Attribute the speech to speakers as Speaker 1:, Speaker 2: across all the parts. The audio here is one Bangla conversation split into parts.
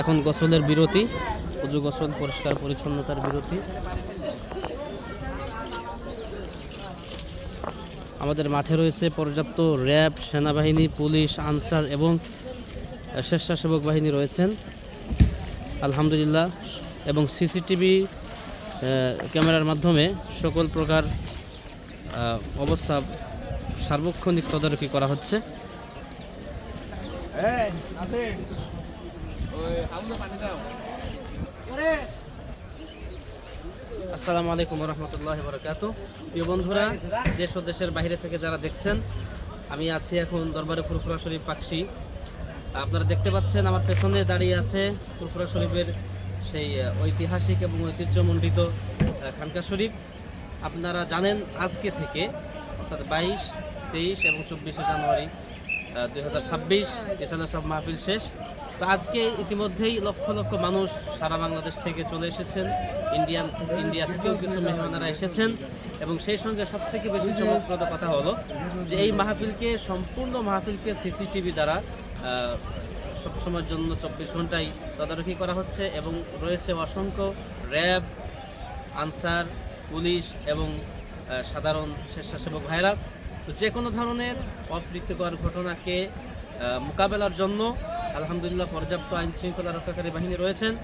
Speaker 1: এখন গোসলের বিরতি উজু গোসল, পরিষ্কার পরিচ্ছন্নতার বিরতি। আমাদের মাঠে রয়েছে পর্যাপ্ত র্যাব, সেনাবাহিনী, পুলিশ, আনসার এবং স্বেচ্ছাসেবক বাহিনী রয়েছেন। আলহামদুলিল্লাহ, এবং সিসিটিভি ক্যামেরার মাধ্যমে সকল প্রকার অবস্থা সার্বক্ষণিক তদারকি করা হচ্ছে। আসসালামু আলাইকুম রহমতুল্লাহ বরকাত প্রিয় বন্ধুরা, দেশ ও দেশের বাইরে থেকে যারা দেখছেন, আমি আছি এখন দরবারে ফুরফুরা শরীফ পাকশি। আপনারা দেখতে পাচ্ছেন আমার পেছনে দাঁড়িয়ে আছে ফুরফুরা শরীফের সেই ঐতিহাসিক এবং ঐতিহ্যমণ্ডিত খানকা শরীফ। আপনারা জানেন আজকে থেকে, অর্থাৎ বাইশ, তেইশ এবং চব্বিশে জানুয়ারি দুই হাজার ছাব্বিশ, এসানা সব মাহফিল শেষ। তো আজকে ইতিমধ্যেই লক্ষ লক্ষ মানুষ সারা বাংলাদেশ থেকে চলে এসেছেন। ইন্ডিয়ান ইন্ডিয়া থেকেও কিছু মেহমানেরা এসেছেন। এবং সেই সঙ্গে সব থেকে বেশি চমকপ্রদ কথা হলো যে এই মাহফিলকে সম্পূর্ণ মাহফিলকে সিসিটিভি দ্বারা সবসময়ের জন্য চব্বিশ ঘন্টাই তদারকি করা হচ্ছে এবং রয়েছে অসংখ্য র্যাব, আনসার, পুলিশ এবং সাধারণ স্বেচ্ছাসেবক ভাইরা তো যে কোনো ধরনের অপ্রীতিকর ঘটনাকে মোকাবেলার জন্য আলহামদুলিল্লাহ, পর্যাপ্ত আইন শৃঙ্খলা রক্ষাকারী বাহিনী রয়েছেন।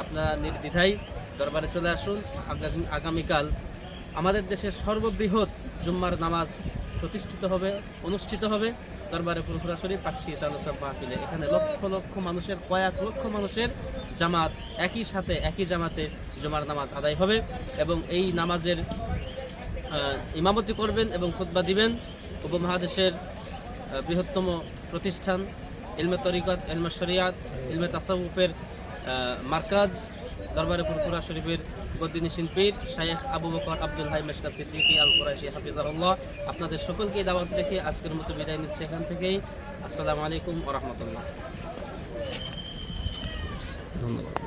Speaker 1: আপনারা নির্দ্বিধায় দরবারে চলে আসুন। আগামী- আগামীকাল আমাদের দেশের সর্ববৃহৎ জুম্মার নামাজ প্রতিষ্ঠিত হবে, অনুষ্ঠিত হবে। দরবারে ফুরফুরা শরীফ পাকশি সালসব মাহফিলে এখানে লক্ষ লক্ষ মানুষের, কয়েক লক্ষ মানুষের জামাত একই সাথে, একই জামাতে জুমার নামাজ আদায় হবে এবং এই নামাজের ইমামতি করবেন এবং খুতবা দিবেন। উপমহাদেশের বৃহত্তম প্রতিষ্ঠান ইলমে তরিকত, ইলমে শরিয়াত, ইলমে তাসাউফের মার্কাজ, দরবারে পুরপুরা শরীফের গদ্দিনী শিল্পীর শায়েখ আবু বকর আব্দুল হাই মেশকা সিদ্দিকি আল কুরাইশি হাফিজাহুল্লাহ। আপনাদের সকলকে দাওয়াত রেখে আজকের মতো বিদায় নিচ্ছে এখান থেকেই। আসসালামু আলাইকুম রাহমাতুল্লাহ। ধন্যবাদ।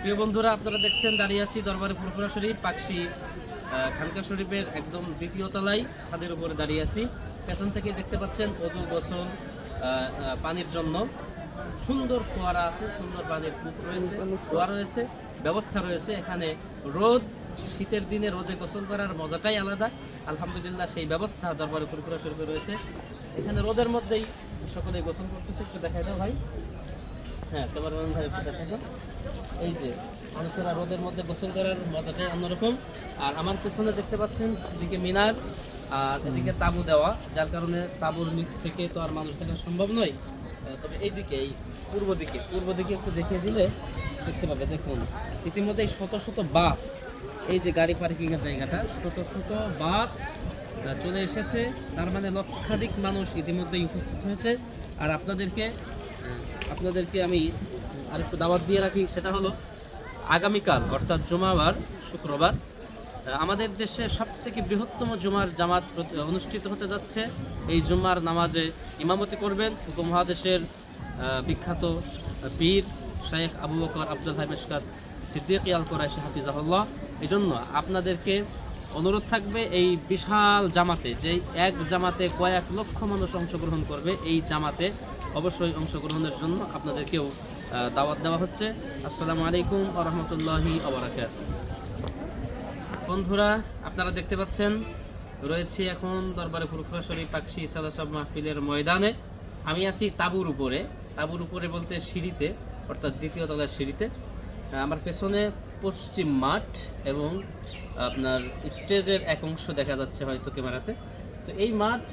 Speaker 1: প্রিয় বন্ধুরা, আপনারা দেখছেন দাঁড়িয়ে আছি দরবারে ফুরফুরা শরীফ, পাকশি খানকা শরীফের একদম দ্বিতীয় তলায় ছাদের উপরে দাঁড়িয়ে আছি। পেছন থেকে দেখতে পাচ্ছেন অজু গোসল পানির জন্য। সুন্দর ফোয়ারা আছে, সুন্দর পানির কূপ রয়েছে, ফোয়ারা রয়েছে, ব্যবস্থা রয়েছে। এখানে রোদ, শীতের দিনে রোদে গোসল করার মজাটাই আলাদা। আলহামদুলিল্লাহ সেই ব্যবস্থা দরবারে ফুরফুরা শরীফে রয়েছে। এখানে রোদের মধ্যেই সকলে গোসল করতেছে, একটু দেখাই দাও ভাই। হ্যাঁ ক্যামেরাম্যান ভাই, একটু দেখাই এই যে, মানুষেরা রোদের মধ্যে গোসল করার মজাটাই অন্যরকম। আর আমার পেছনে দেখতে পাচ্ছেন, এদিকে মিনার, আর এদিকে তাবু দেওয়া। যার কারণে তাবুর নিচ থেকে তো আর মানুষ দেখা সম্ভব নয়। তবে এইদিকে, এই পূর্ব দিকে পূর্ব দিকে একটু দেখিয়ে দিলে দেখতে পাবে। দেখুন ইতিমধ্যে শত শত বাস, এই যে গাড়ি পার্কিংয়ের জায়গাটা, শত শত বাস চলে এসেছে। তার মানে লক্ষাধিক মানুষ ইতিমধ্যেই উপস্থিত হয়েছে। আর আপনাদেরকে আপনাদেরকে আমি আরেকটু দাওয়াত দিয়ে রাখি, সেটা হলো আগামীকাল, অর্থাৎ জুমাবার, শুক্রবার আমাদের দেশে সব থেকে বৃহত্তম জুমার জামাত অনুষ্ঠিত হতে যাচ্ছে। এই জুমার নামাজে ইমামতি করবেন উপমহাদেশের বিখ্যাত পীর শেখ আবু বকর আব্দুল হাইমেশকাত সিদ্দিক আল কোরাইশি হাফিজাহুল্লাহ। এই জন্য আপনাদেরকে অনুরোধ থাকবে এই বিশাল জামাতে যে এক জামাতে কয়েক লক্ষ মানুষ অংশগ্রহণ করবে এই জামাতে। অবশ্যই অংশগ্রহণের জন্য আপনাদেরকেও দাওয়াত দেওয়া হচ্ছে। আসসালামু আলাইকুম আ রহমতুল্লাহি আবরাকাত বন্ধুরা, আপনারা দেখতে পাচ্ছেন, রয়েছি এখন দরবারে ফুরফুরা শরীফ পাকশি সাদাসব মাহফিলের ময়দানে। আমি আছি তাবুর উপরে। তাবুর উপরে বলতে সিঁড়িতে, অর্থাৎ দ্বিতীয় তলার সিঁড়িতে। আমার পেছনে পশ্চিম মাঠ এবং আপনার স্টেজের এক অংশ দেখা যাচ্ছে হয়তো ক্যামেরাতে। তো এই মাঠ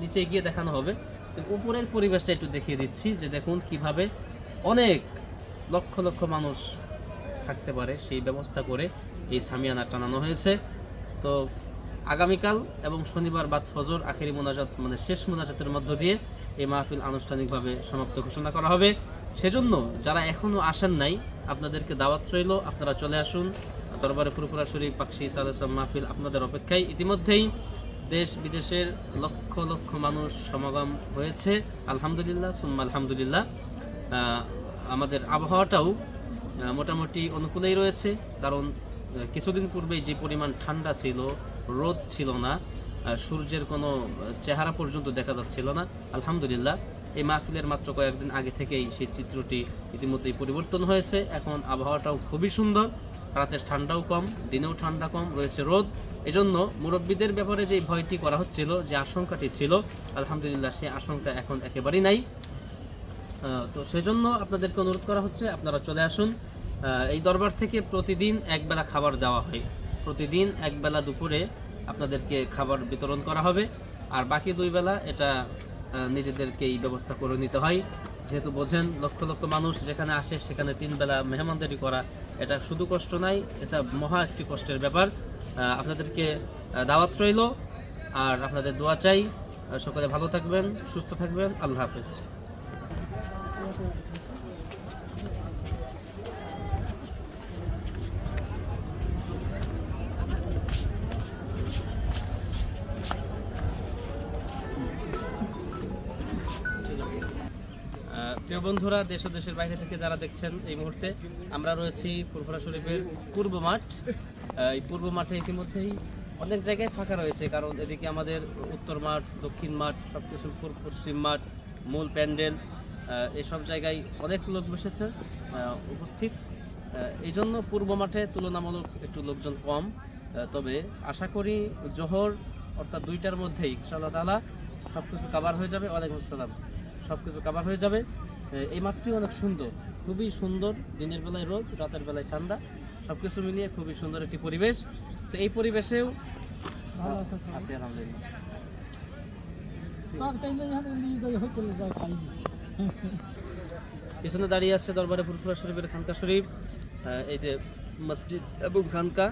Speaker 1: নিচে গিয়ে দেখানো হবে। তো উপরের পরিবেশটা একটু দেখিয়ে দিচ্ছি যে দেখুন কীভাবে অনেক লক্ষ লক্ষ মানুষ থাকতে পারে সেই ব্যবস্থা করে এই সামিয়ানা টানানো হয়েছে। তো আগামীকাল এবং শনিবার বাদ ফজর, আখেরি মোনাজাত মানে শেষ মোনাজাতের মধ্য দিয়ে এই মাহফিল আনুষ্ঠানিকভাবে সমাপ্ত ঘোষণা করা হবে। সেজন্য যারা এখনও আসেন নাই, আপনাদেরকে দাওয়াত রইল, আপনারা চলে আসুন। দরবারে ফুরফুরা শরীফ পাকশি সালাসম মাহফিল আপনাদের অপেক্ষায়। ইতিমধ্যেই দেশ বিদেশের লক্ষ লক্ষ মানুষ সমাগম হয়েছে। আলহামদুলিল্লাহ, সুম্মা আলহামদুলিল্লাহ। আমাদের আবহাওয়াটাও মোটামুটি অনুকূলেই রয়েছে। কারণ কিছুদিন পূর্বেই যে পরিমাণ ঠান্ডা ছিল, রোদ ছিল না সূর্যের কোনো চেহারা পর্যন্ত দেখা যাচ্ছিল না। আলহামদুলিল্লাহ, এই মাহফিলের মাত্র কয়েকদিন আগে থেকেই সেই চিত্রটি ইতিমধ্যেই পরিবর্তন হয়েছে। এখন আবহাওয়াটাও খুবই সুন্দর। রাতের ঠান্ডাও কম দিনেও ঠান্ডা কম রয়েছে রোদ। এজন্য মুরব্বীদের ব্যাপারে যে ভয়টি করা হচ্ছিল যে আশঙ্কাটি ছিল আলহামদুলিল্লাহ সেই আশঙ্কা এখন একেবারেই নাই। তো সেজন্য আপনাদেরকে অনুরোধ করা হচ্ছে আপনারা চলে আসুন। এই দরবার থেকে প্রতিদিন একবেলা খাবার দেওয়া হয়। প্রতিদিন একবেলা দুপুরে আপনাদেরকে খাবার বিতরণ করা হবে। আর বাকি দুই বেলা এটা আহ, নিজেদেরকেই ব্যবস্থা করে নিতে হয়। যেহেতু বোঝেন লক্ষ লক্ষ মানুষ যেখানে আসে সেখানে তিন বেলা মেহমানদারি করা, এটা শুধু কষ্ট নাই, এটা মহা একটি কষ্টের ব্যাপার। আপনাদেরকে দাওয়াত রইল, আর আপনাদের দোয়া চাই। সকলে ভালো থাকবেন, সুস্থ থাকবেন। আল্লাহ হাফেজ। বন্ধুরা, দেশ দেশের বাইরে থেকে যারা দেখছেন এই মুহূর্তে, আমরা রয়েছি ফুরফুরা শরীফের পূর্ব মাঠ। এই পূর্ব মাঠে ইতিমধ্যেই অনেক জায়গায় ফাঁকা রয়েছে, কারণ এদিকে আমাদের উত্তর মাঠ, দক্ষিণ মাঠ সব কিছু পশ্চিম মাঠ, মূল প্যান্ডেল এসব জায়গায় অনেক লোক বসেছে উপস্থিত। এই জন্য পূর্ব মাঠে তুলনামূলক একটু লোকজন কম তবে আশা করি জোহর, অর্থাৎ দুইটার মধ্যেই, ইনশাআল্লাহ তালা সব কিছু কাবার হয়ে যাবে। ওয়ালাইকুম আসসালাম। সব কিছু কাবার হয়ে যাবে। এই মাঠটি অনেক সুন্দর। খুবই সুন্দর দিনের বেলায় রোদ রাতের বেলায় ঠান্ডা। সব কিছু মিলিয়ে খুবই সুন্দর একটি পরিবেশ। তো এই পরিবেশেও আছি আলহামদুলিল্লাহ। পিছনে দাঁড়িয়ে আছে দরবারে ফুরফুরা শরীফের খানকা শরীফ। এই যে মসজিদ এবং খানকা।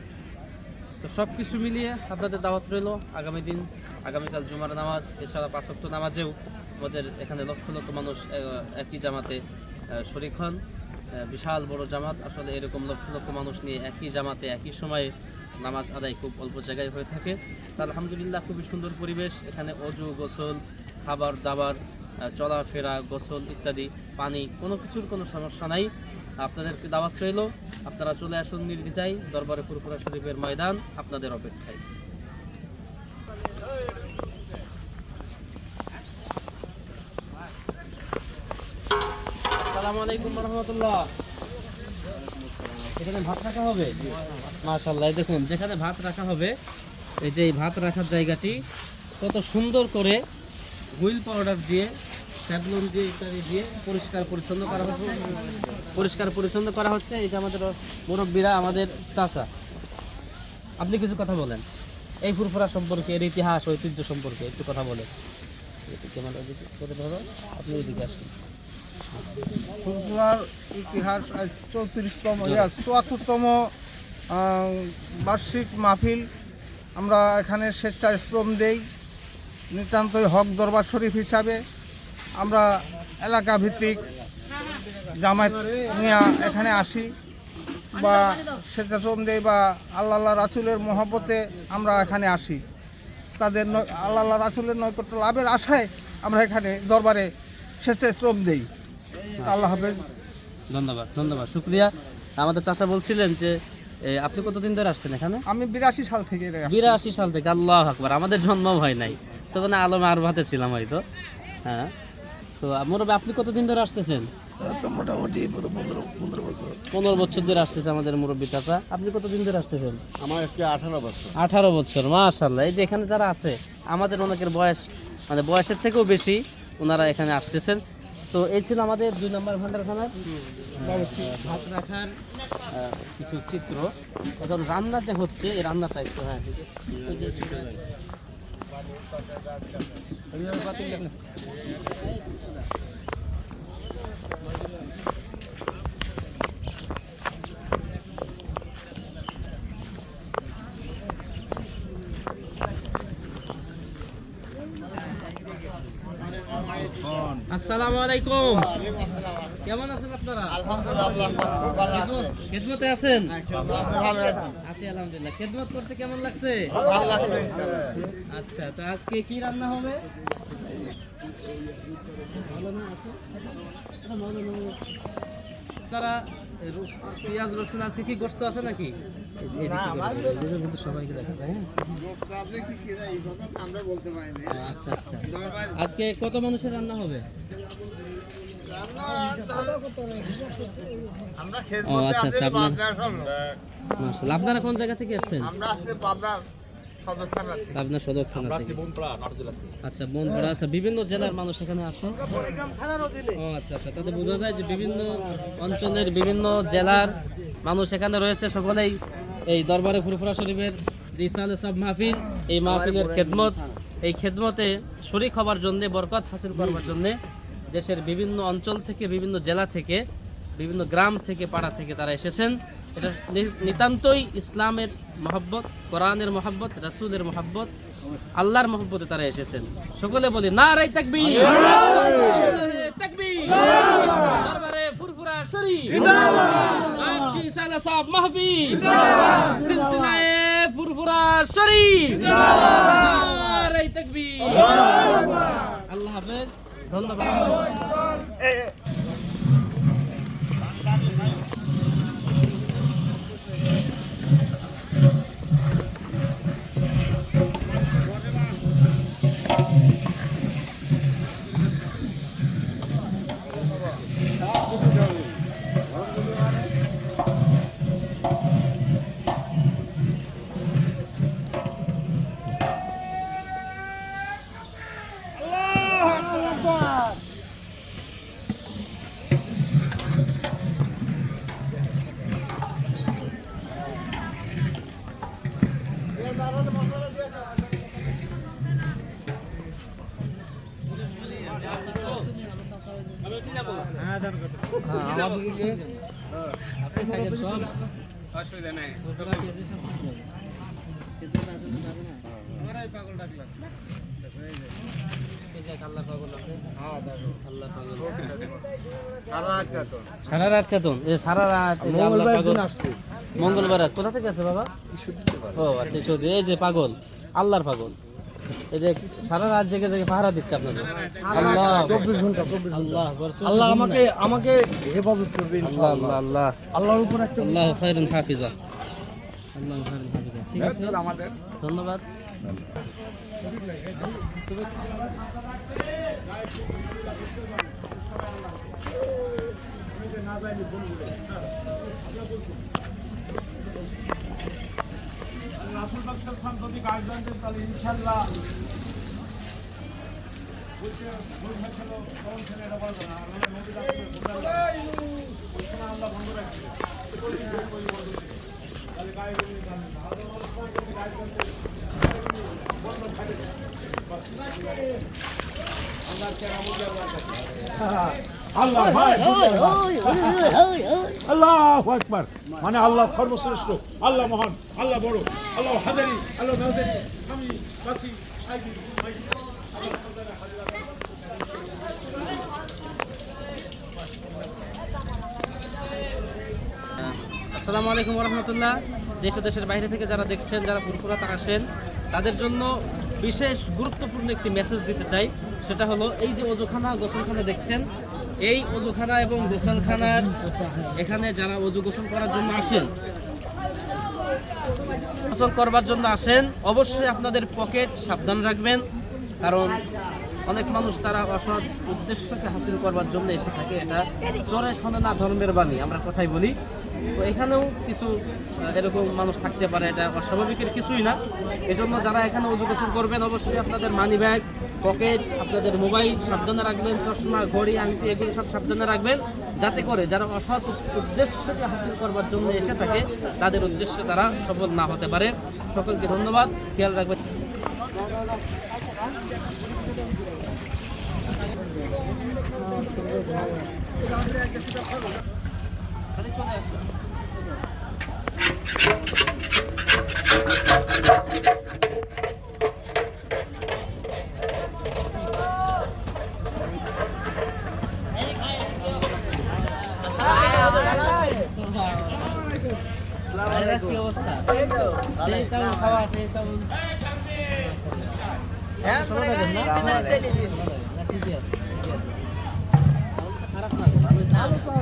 Speaker 1: তো সব কিছু মিলিয়ে আপনাদের দাওয়াত রইল আগামী দিন, আগামীকাল জুমার নামাজ, এছাড়া পাঁচক্ত নামাজেও আমাদের এখানে লক্ষ লক্ষ মানুষ একই জামাতে শরিক হন। বিশাল বড় জামাত, আসলে এরকম লক্ষ লক্ষ মানুষ নিয়ে একই জামাতে, একই সময়ে নামাজ আদায় খুব অল্প জায়গায় হয়ে থাকে। আলহামদুলিল্লাহ, খুবই সুন্দর পরিবেশ। এখানে অজু, গোসল খাবার দাবার চলাফেরা, গোসল ইত্যাদি, পানি, কোনো কিছুর কোনো সমস্যা নাই। আপনাদেরকে দাওয়াত রইল। আপনারা চলে আসুন নির্দ্বিধায় দরবারে ফুরফুরা শরীফের ময়দান, আপনাদের অপেক্ষায়। আলাইকুম এখানে ভাত রাখা হবে? দেখুন, যেখানে ভাত রাখা হবে, এই যে এই ভাত রাখার জায়গাটি কত সুন্দর করে হুইল পাউডার দিয়ে স্যাবলন দিয়ে ইত্যাদি দিয়ে পরিষ্কার পরিচ্ছন্ন করা হচ্ছে। পরিষ্কার পরিচ্ছন্ন করা হচ্ছে এটা আমাদের মুরব্বীরা আমাদের চাচা। আপনি কিছু কথা বলেন। এই ফুরফুরা সম্পর্কে এর ইতিহাস ঐতিহ্য সম্পর্কে একটু কথা বলেন। আপনি এদিকে আসুন।
Speaker 2: ফুরফুরার ইতিহাস আজ চৌত্রিশতম চুয়াত্তরতম বার্ষিক মাহফিল আমরা এখানে স্বেচ্ছায় শ্রম দেই। নিতান্তই হক দরবার শরীফ হিসাবে আমরা এলাকা ভিত্তিক জামায়াত নিয়ে এখানে আসি বা স্বেচ্ছাশ্রম দেই বা আল্লাহ আল্লাহ রাসুলের মহব্বতে আমরা এখানে আসি। তাদের আল্লাহ রাসুলের নৈকট্য লাভের আশায় আমরা এখানে দরবারে স্বেচ্ছায় শ্রম দেই আল্লাহ হাফেজ।
Speaker 1: ধন্যবাদ ধন্যবাদ। শুক্রিয়া। আমাদের চাচা বলছিলেন যে আপনি কতদিন ধরে আসছেন এখানে?
Speaker 2: আমি বিরাশি সাল থেকে
Speaker 1: বিরাশি সাল থেকে আল্লাহ আকবার আমাদের জন্ম হয় নাই। তখন আলম আর ভাতে ছিলাম হয়তো। হ্যাঁ। তো মুরব্বী আপনি কতদিন ধরে আসতেছেন?
Speaker 2: মোটামুটি পনেরো পনেরো বছর।
Speaker 1: পনেরো বছর ধরে আসতেছে আমাদের মুরব্বী চাচা। আপনি কতদিন ধরে আসতেছেন?
Speaker 2: আমার আজকে আঠারো বছর।
Speaker 1: আঠারো বছর মাশাল্লাহ এই যে এখানে যারা আছে আমাদের অনেকের বয়স মানে বয়সের থেকেও বেশি ওনারা এখানে আসতেছেন। তো এই ছিল আমাদের দুই নম্বর ভান্ডারখানার ভাত রাখার কিছু চিত্র। এখন রান্না যে হচ্ছে এই রান্নার দায়িত্ব হ্যাঁ। ঠিক আছে। আসসালামু আলাইকুম। কেমন আছেন আপনারা? খেদমত- খেদমতে আছেন? আছি। আলহামদুলিল্লাহ। খেদমত করতে কেমন লাগছে? আচ্ছা তো আজকে কি রান্না হবে। তারা পেঁয়াজ রসুন আজকে কি গোস্ত আছে নাকি? হ্যাঁ? আচ্ছা আচ্ছা। আজকে কত মানুষের রান্না হবে? ও, আচ্ছা, আচ্ছা, আপনার- মাশাআল্লাহ। আপনারা কোন জায়গা থেকে আসছেন?
Speaker 2: আমরা আসছি পাবনা সদর
Speaker 1: পাবনা সদর থানা থেকে। আচ্ছা বনপাড়া। আচ্ছা বিভিন্ন জেলার মানুষ এখানে আছে ও আচ্ছা আচ্ছা তাতে বোঝা যায় যে বিভিন্ন অঞ্চলের বিভিন্ন জেলার মানুষ এখানে রয়েছে। সকলেই এই দরবারে ফুরফুরা শরীফের যে ইসালে সব মাহফিল এই মাহফিলের খেদমত এই খেদমতে শরিক হবার জন্যে বরকত হাসিল করবার জন্যে দেশের বিভিন্ন অঞ্চল থেকে, বিভিন্ন জেলা থেকে, বিভিন্ন গ্রাম থেকে, পাড়া থেকে তারা এসেছেন। এটা নিতান্তই ইসলামের মহব্বত, কোরআনের মহব্বত, রাসূলের মহব্বত, আল্লাহর মহব্বতে তারা এসেছেন। সকলে বলি না রাই তাকবীর। আল্লাহ হাফেজ। ধন্যবাদ
Speaker 3: অসুবিধা নাই।
Speaker 1: পাগল আছে আল্লাহ পাগল
Speaker 2: সারা রাত যাতো।
Speaker 1: সারা রাত চেতন এই সারা রাত মঙ্গলবার কোথা থেকে আছে বাবা? ও আচ্ছা সৌদি এই যে পাগল আল্লাহর পাগল। এই যে সারা রাত জেগে জেগে পাহারা দিচ্ছে আপনাদের। আল্লাহ
Speaker 2: চব্বিশ ঘণ্টা চব্বিশ
Speaker 1: আল্লাহ
Speaker 2: আল্লাহ আমাকে আমাকে হেফাজত করবে
Speaker 1: আল্লাহ আল্লাহ আল্লাহ।
Speaker 2: আল্লাহর উপর একটা
Speaker 1: আল্লাহ খায়রুন হাফিজা। আল্লাহ খায়রুন হাফিজা। ঠিক আছে?
Speaker 3: আমাদের।
Speaker 1: ধন্যবাদ।
Speaker 3: রাসুল বাক্সার সাম্প্রতিক আয়োজন তাহলে ইনশাল্লাহ আল্লাহ বন্ধ রাখছে তাহলে গায়ে গরু জানবে না আল্লাহ আল্লাহ ভাই মানে আল্লাহ সর্বশ্রেষ্ঠ আল্লাহ মহান আল্লাহ বড় আল্লাহ হাজারি আল্লাহ নাজারি। আমি বাসি মাইবি
Speaker 1: আসসালামু আলাইকুম রহমতুল্লাহ দেশ দেশের বাইরে থেকে যারা দেখছেন, যারা ফুরফুরাতে আসেন, তাদের জন্য বিশেষ গুরুত্বপূর্ণ একটি মেসেজ দিতে চাই। সেটা হলো, এই যে অজুখানা, গোসলখানা দেখছেন, এই অজুখানা এবং গোসলখানার এখানে যারা অজু গোসল করার জন্য আসেন, গোসল করবার জন্য আসেন, অবশ্যই আপনাদের পকেট সাবধান রাখবেন। কারণ অনেক মানুষ তারা অসৎ উদ্দেশ্যকে হাসিল করবার জন্য এসে থাকে। এটা চরে শোনে না ধর্মের বাণী, আমরা কথাই বলি। তো এখানেও কিছু এরকম মানুষ থাকতে পারে, এটা অস্বাভাবিকের কিছুই না। এজন্য যারা এখানে উজু গোসল করবেন, অবশ্যই আপনাদের মানি ব্যাগ পকেট আপনাদের মোবাইল সাবধানে রাখবেন, চশমা, ঘড়ি, আংটি, এগুলো সব সাবধানে রাখবেন। যাতে করে যারা অসৎ উদ্দেশ্যকে হাসিল করবার জন্য এসে থাকে, তাদের উদ্দেশ্যে তারা সফল না হতে পারে। সকলকে ধন্যবাদ। খেয়াল রাখবেন। কি অবস্থা ঠিকই আছে। খারাপ না।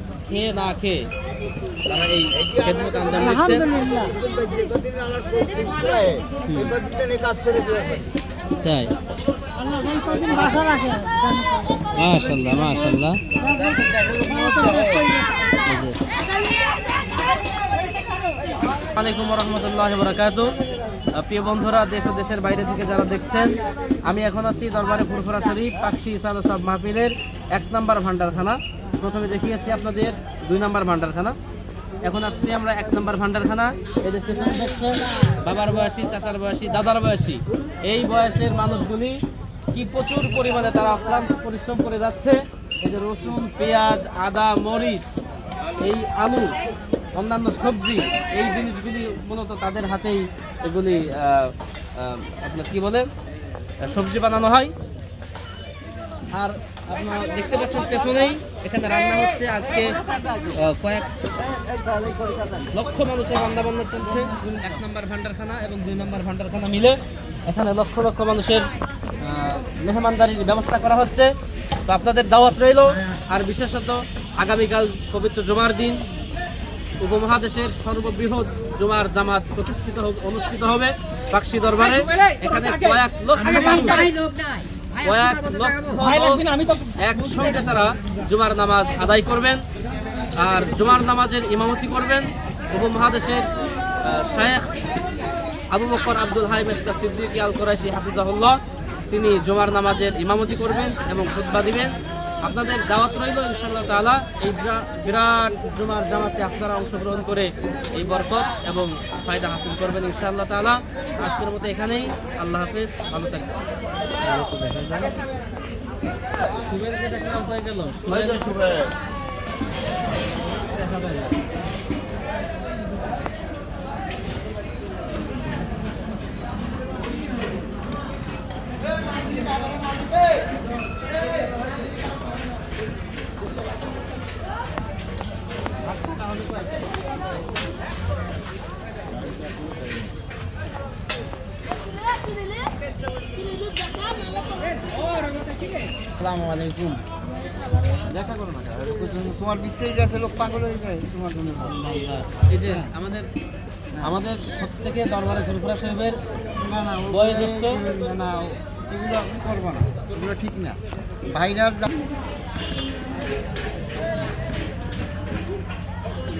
Speaker 1: খেয়ে না খেয়ে তারা এই খেদমত আঞ্জাম দিচ্ছে। তাই। মাশাল্লাহ মাশাল্লাহ আলাইকুম রহমতুল্লাহ বরাকাত প্রিয় বন্ধুরা দেশ ও দেশের বাইরে থেকে যারা দেখছেন আমি এখন আছি দরবারে ফুরফুরা শরীফ পাকশি ইসাল সব মাহফিলের এক নম্বর ভান্ডারখানা প্রথমে দেখিয়েছি আপনাদের দুই নম্বর ভান্ডারখানা। এখন আসছি আমরা এক নম্বর ভান্ডারখানা। এদের পেছনে দেখছেন বাবার বয়সী, চাচার বয়সী, দাদার বয়সী। এই বয়সের মানুষগুলি কি প্রচুর পরিমাণে তারা অক্লান্ত পরিশ্রম করে যাচ্ছে। যে রসুন, পেঁয়াজ, আদা, মরিচ, এই আলু, অন্যান্য সবজি, এই জিনিসগুলি মূলত তাদের হাতেই এগুলি আপনার কি বলে সবজি বানানো হয়। আর আপনার দেখতে পাচ্ছেন পেছনেই এখানে রান্না হচ্ছে। আজকে কয়েক লক্ষ মানুষের রান্না বান্না চলছে এক নম্বর ভান্ডারখানা এবং দুই নম্বর ভান্ডারখানা মিলে এখানে লক্ষ লক্ষ মানুষের মেহমানদারির ব্যবস্থা করা হচ্ছে। তো আপনাদের দাওয়াত রইল, আর বিশেষত আগামীকাল পবিত্র জমার দিন উপমহাদেশের সর্ববৃহৎ জুমার জামাত প্রতিষ্ঠিত অনুষ্ঠিত হবে পাকশি দরবারে। এখানে কয়েক লক্ষ কয়েক লক্ষ একসঙ্গে তারা জুমার নামাজ আদায় করবেন আর জুমার নামাজের ইমামতি করবেন। উপমহাদেশের শেখ শায়েখ আবু বকর আব্দুল হাই মেসদা সিদ্দিক আল কোরাইশি হাফিজাহুল্লাহ তিনি জুমার নামাজের ইমামতি করবেন এবং খুদ্া দিবেন। আপনাদের দাওয়াত রইল ইনশাআল্লাহ তাআলা এই বিরা- বিরাট জুমার জামাতে আপনারা অংশগ্রহণ করে এই বরকত এবং ফায়দা হাসিল করবেন ইনশাআল্লাহ তাআলা আজকের মতো এখানেই আল্লাহ হাফেজ ভালো থাকবেন হয়ে গেল দেখা যায় না। আসসালামু আলাইকুম।
Speaker 2: দেখা করো না তোমার বিশ্বেই গেছে লোক পাগল হয়ে যায় তোমার জন্য।
Speaker 1: এই যে আমাদের আমাদের সব থেকে দরবারে ফুরফুরা সাহেবের
Speaker 2: না না
Speaker 1: বয়োজ্যেষ্ঠ?
Speaker 2: না, এগুলো করব না। এগুলো ঠিক না। ভাইরার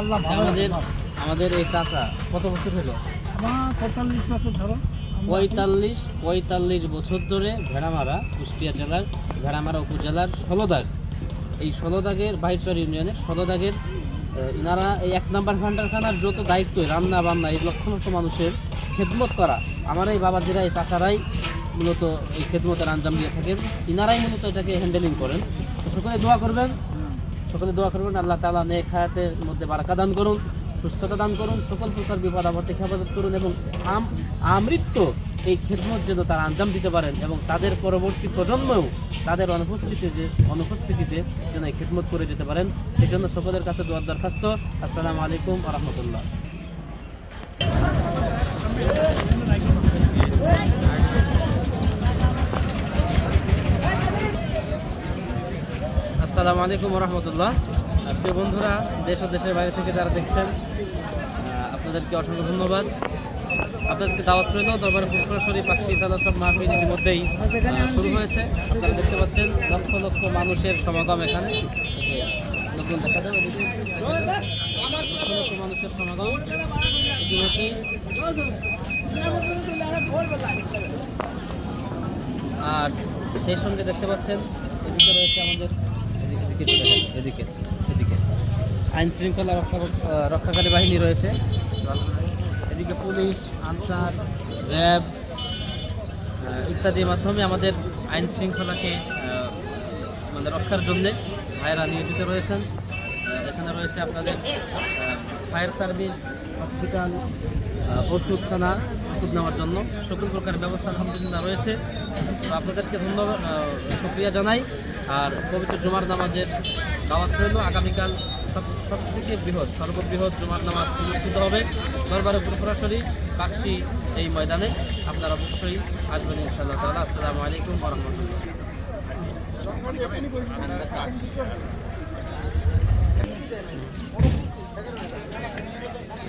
Speaker 2: আল্লাহ ভালো
Speaker 1: আমাদের আমাদের এই চাচা কত বছর হলো?
Speaker 2: আমার পঁয়তাল্লিশ বছর ধরো।
Speaker 1: পঁয়তাল্লিশ পঁয়তাল্লিশ বছর ধরে ভেড়ামারা কুষ্টিয়া জেলার ভেড়ামারা উপজেলার ষোলোদাগ। এই ষোলোদাগের বাইচর ইউনিয়নের ষোলোদাগের ইনারা এই এক নাম্বার ভান্ডারখানার যত দায়িত্ব রান্না বান্না এই লক্ষ লক্ষ মানুষের খেদমত করা। আমার এই বাবাজিরা এই চাষারাই মূলত এই খেদমতের আঞ্জাম দিয়ে থাকেন। ইনারাই মূলত এটাকে হ্যান্ডেলিং করেন। তো সকলে দোয়া করবেন। সকলে দোয়া করবেন, আল্লাহ তালা নেক হায়াতের মধ্যে বারাকা দান করুন, সুস্থতা দান করুন, সকল প্রকার বিপদ আপদ থেকে হেফাজত করুন এবং আম, আমৃত্য এই খেদমত যেন তারা আঞ্জাম দিতে পারেন এবং তাদের পরবর্তী প্রজন্মও তাদের অনুপস্থিতিতে অনুপস্থিতিতে যেন এই খেদমত করে যেতে পারেন। সেই জন্য সকলের কাছে দোয়ার দরখাস্ত। আসসালামু আলাইকুম রহমতুল্লাহ। আসসালামু আলাইকুম রহমতুল্লাহ প্রিয় বন্ধুরা, দেশ ও দেশের বাইরে থেকে যারা দেখছেন আপনাদেরকে অসংখ্য ধন্যবাদ। আপনাদেরকে দাওয়াত রইল দরবার ফুলপুরসরি পাখি সাদা সব মাহফিল ইতিমধ্যেই শুরু হয়েছে। আপনারা দেখতে পাচ্ছেন, লক্ষ লক্ষ মানুষের সমাগম এখানে। লোকজন দেখা যাবে লক্ষ লক্ষ মানুষের সমাগম ইতিমধ্যেই। আর সেই সঙ্গে দেখতে পাচ্ছেন, এদিকে রয়েছে আমাদের এদিকে এদিকে। আইন শৃঙ্খলা রক্ষা, রক্ষাকারী বাহিনী রয়েছে। এদিকে পুলিশ, আনসার, র্যাব ইত্যাদির মাধ্যমে আমাদের আইন শৃঙ্খলাকে মানে রক্ষার জন্যে ভাইয়েরা নিয়োজিত রয়েছেন। এখানে রয়েছে আপনাদের ফায়ার সার্ভিস, হসপিটাল ওষুধখানা, ওষুধ নেওয়ার জন্য। সকল প্রকার ব্যবস্থা আলহামদুলিল্লাহ রয়েছে। তো আপনাদেরকে ধন্যবাদ শুক্রিয়া জানাই। আর পবিত্র জুমার নামাজের দাওয়াত রইল। আগামীকাল সব থেকে বৃহৎ, সর্ববৃহৎ জুমার নামাজ অনুষ্ঠিত হবে। দরবারে পুরপুরাশরী পাকশি এই ময়দানে। আপনারা অবশ্যই আসবেন ইনশাআল্লাহ তাআলা। আসসালামু আলাইকুম ওয়া রাহমাতুল্লাহ।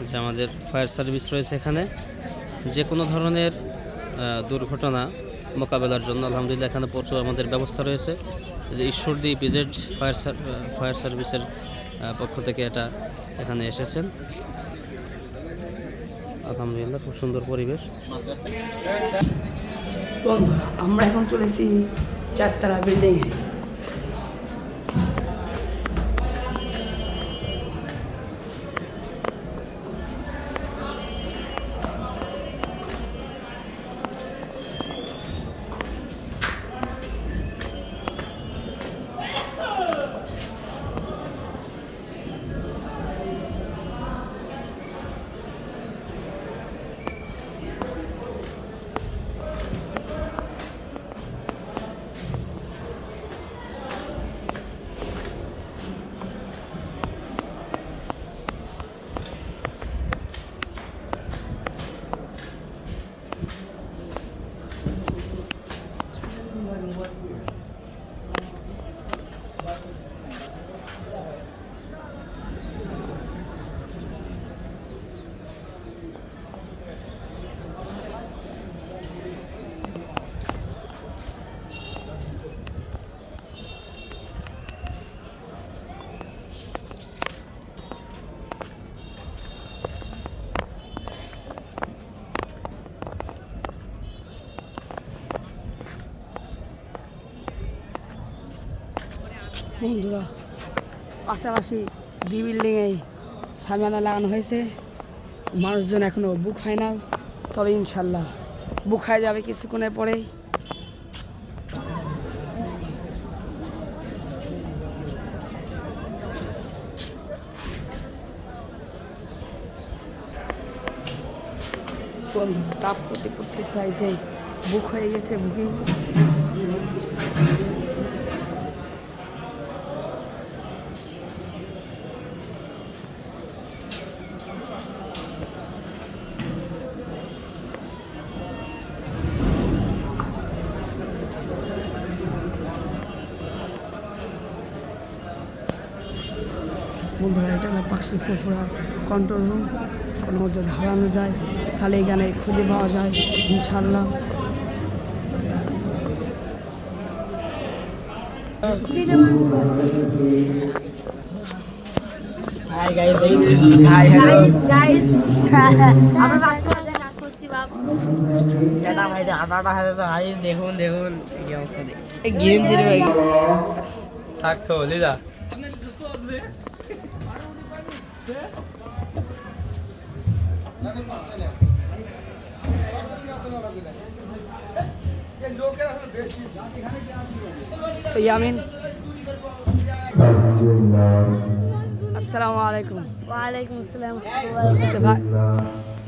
Speaker 1: যে আমাদের ফায়ার সার্ভিস রয়েছে এখানে। যে কোনো ধরনের দুর্ঘটনা মোকাবেলার জন্য আলহামদুলিল্লাহ এখানে প্রচুর আমাদের ব্যবস্থা রয়েছে। যে ঈশ্বরদী বিজেড ফায়ার ফায়ার সার্ভিসের পক্ষ থেকে এটা এখানে এসেছেন। আলহামদুলিল্লাহ, খুব সুন্দর পরিবেশ।
Speaker 4: আমরা এখন চলেছি চারতলা বিল্ডিংয়ে। বন্ধুরা, পাশাপাশি দুই বিল্ডিংয়ে সামিয়ানা লাগানো হয়েছে। মানুষজন এখনও বুক হয় না, তবে ইনশাল্লাহ বুক হয়ে যাবে কিছুক্ষণের পরেই। বন্ধু, তাপ প্রতি প্রত্যেকটা বুক হয়ে গেছে, বুকিং। হলো ফুরফুরা কন্ট্রোল রুম কোনো যদি হারানো যায় তাহলে এখানে খুঁজে পাওয়া যায় ইনশাল্লাহ দেখুন দেখুন গেম ছিল
Speaker 1: থাকতো লিদা
Speaker 4: ইয়ামিন। আসসালামু আলাইকুম।
Speaker 5: ওয়ালাইকুম আসসালাম।
Speaker 4: তো ভাই